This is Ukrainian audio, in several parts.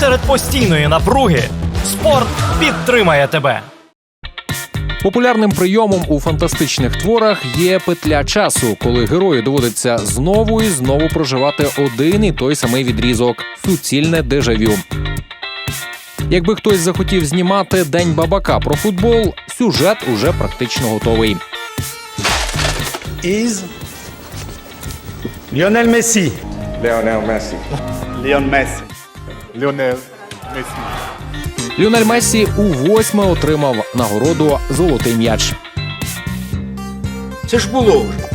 серед постійної напруги спорт підтримає тебе. Популярним прийомом у фантастичних творах є петля часу, коли герою доводиться знову і знову проживати один і той самий відрізок суцільне дежавю. Якби хтось захотів знімати День бабака про футбол, сюжет уже практично готовий. is Lionel Messi. Lionel Messi. Leon Messi. Lionel Messi. Ліонель Мессі у восьме отримав нагороду Золотий м'яч. Це ж було вже.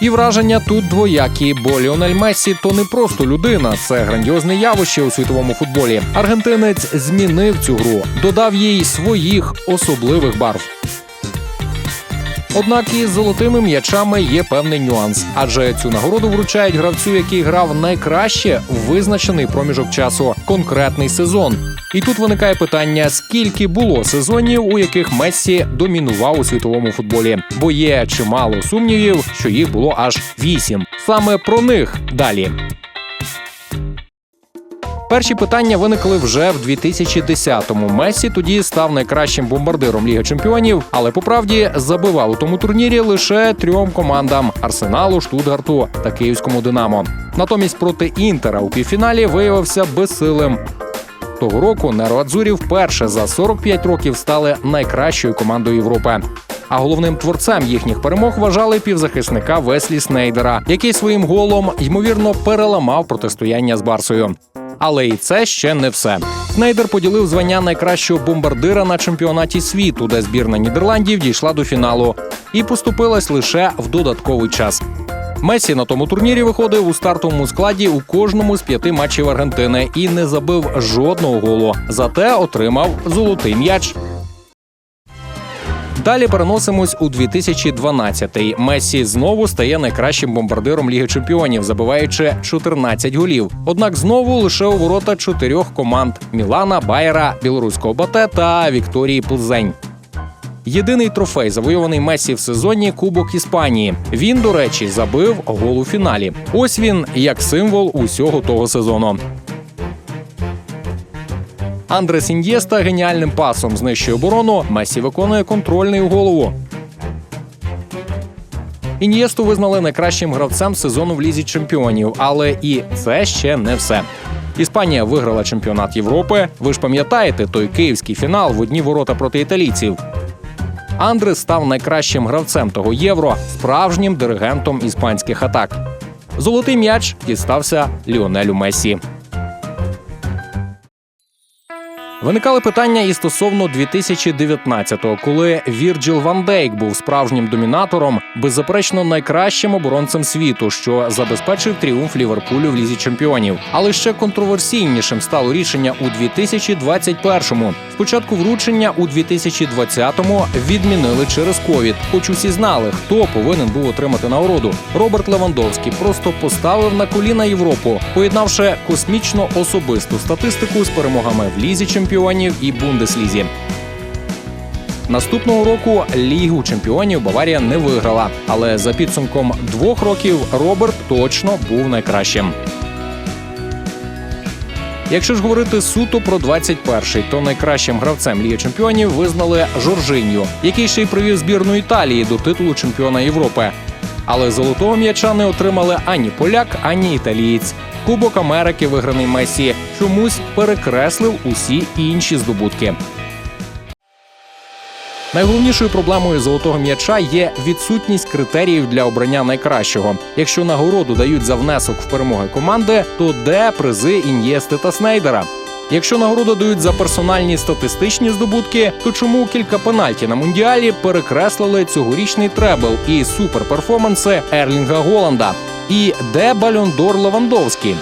І враження тут двоякі, бо Ліонель Мессі то не просто людина, це грандіозне явище у світовому футболі. Аргентинець змінив цю гру, додав їй своїх особливих барв. Однак із золотими м'ячами є певний нюанс, адже цю нагороду вручають гравцю, який грав найкраще в визначений проміжок часу, конкретний сезон. І тут виникає питання: скільки було сезонів, у яких Мессі домінував у світовому футболі? Бо є чимало сумнівів, що їх було аж вісім. Саме про них далі. Перші питання виникли вже в 2010-му. Месі тоді став найкращим бомбардиром Ліги Чемпіонів, але по правді забивав у тому турнірі лише трьом командам: Арсеналу, Штутгарту та Київському Динамо. Натомість проти Інтера у півфіналі виявився безсилим. Того року Нероадзурі вперше за 45 років стали найкращою командою Європи. А головним творцем їхніх перемог вважали півзахисника Веслі Снейдера, який своїм голом ймовірно переламав протистояння з Барсою. Але і це ще не все. Снайдер поділив звання найкращого бомбардира на чемпіонаті світу, де збірна Нідерландів дійшла до фіналу, і поступилась лише в додатковий час. Месі на тому турнірі виходив у стартовому складі у кожному з п'яти матчів Аргентини і не забив жодного голу. Зате отримав золотий м'яч. Далі переносимось у 2012-й. Месі знову стає найкращим бомбардиром Ліги Чемпіонів, забиваючи 14 голів. Однак знову лише у ворота чотирьох команд: Мілана, Байера, білоруського Бате та Вікторії Плзень. Єдиний трофей, завойований Месі в сезоні Кубок Іспанії. Він, до речі, забив гол у фіналі. Ось він як символ усього того сезону. Андрес Ін'єста геніальним пасом знищує оборону. Месі виконує контрольний у голову. Ін'єсту визнали найкращим гравцем сезону в лізі чемпіонів, але і це ще не все. Іспанія виграла чемпіонат Європи. Ви ж пам'ятаєте той київський фінал в одні ворота проти італійців. Андрес став найкращим гравцем того євро, справжнім диригентом іспанських атак. Золотий м'яч дістався Ліонелю Месі. Виникали питання і стосовно 2019-го, коли Вірджіл Ван Дейк був справжнім домінатором, беззаперечно найкращим оборонцем світу, що забезпечив тріумф Ліверпулю в лізі чемпіонів. Але ще контроверсійнішим стало рішення у 2021-му. Спочатку вручення у 2020-му відмінили через ковід. Хоч усі знали, хто повинен був отримати нагороду. Роберт Левандовський просто поставив на коліна Європу, поєднавши космічно особисту статистику з перемогами в лізі чемпіонів і Бундеслізі. Наступного року Лігу чемпіонів Баварія не виграла, але за підсумком двох років Роберт точно був найкращим. Якщо ж говорити суто про 21-й, то найкращим гравцем Ліги Чемпіонів визнали Жоржиньо, який ще й привів збірну Італії до титулу чемпіона Європи. Але золотого м'яча не отримали ані поляк, ані італієць. Кубок Америки, виграний Месі, чомусь перекреслив усі інші здобутки. Найголовнішою проблемою золотого м'яча є відсутність критеріїв для обрання найкращого. Якщо нагороду дають за внесок в перемоги команди, то де призи Ін'єсти та Снейдера? Якщо нагороду дають за персональні статистичні здобутки, то чому кілька пенальті на мундіалі перекреслили цьогорічний требл і суперперформанси Ерлінга Голланда? І де Бальондор Левандовський?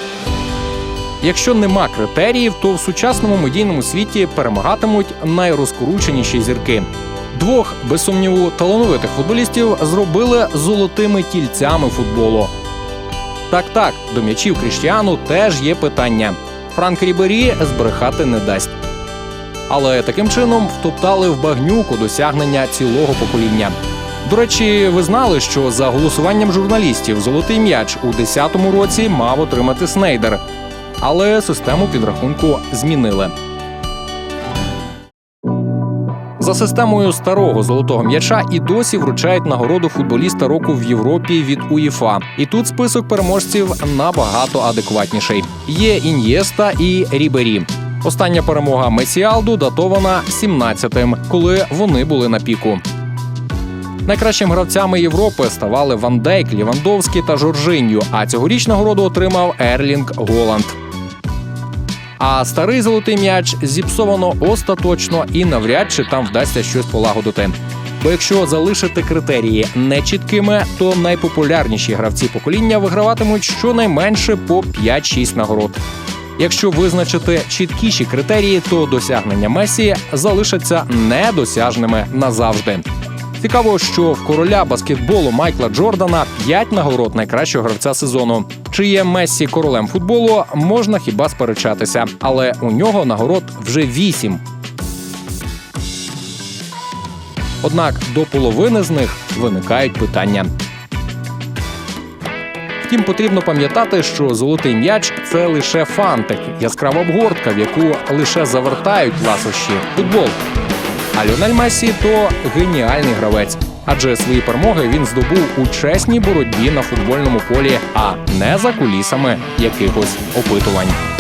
Якщо нема критеріїв, то в сучасному медійному світі перемагатимуть найрозкрученіші зірки. Двох, без талановитих футболістів зробили золотими тільцями футболу. Так, так, до м'ячів Кріштіану теж є питання. Франк Рібері збрехати не дасть. Але таким чином втоптали в багнюку досягнення цілого покоління. До речі, ви знали, що за голосуванням журналістів золотий м'яч у 10-му році мав отримати Снейдер. Але систему підрахунку змінили. За системою старого золотого м'яча і досі вручають нагороду футболіста року в Європі від УЄФА. І тут список переможців набагато адекватніший. Є Ін'єста і Рібері. Остання перемога Месіалду датована 17-тим, коли вони були на піку. Найкращими гравцями Європи ставали Ван Дейк, Лівандовський та Жоржиньо. А цьогоріч нагороду отримав Ерлінг Голланд. А старий золотий м'яч зіпсовано остаточно і навряд чи там вдасться щось полагодити. Бо якщо залишити критерії нечіткими, то найпопулярніші гравці покоління виграватимуть щонайменше по 5-6 нагород. Якщо визначити чіткіші критерії, то досягнення Месі залишаться недосяжними назавжди. Цікаво, що в короля баскетболу Майкла Джордана 5 нагород найкращого гравця сезону. Чи є Мессі королем футболу, можна хіба сперечатися, але у нього нагород вже 8. Однак до половини з них виникають питання. Втім, потрібно пам'ятати, що золотий м'яч це лише фантик, яскрава обгортка, в яку лише завертають ласощі футбол. А Ліонель Месі то геніальний гравець, адже свої перемоги він здобув у чесній боротьбі на футбольному полі, а не за кулісами якихось опитувань.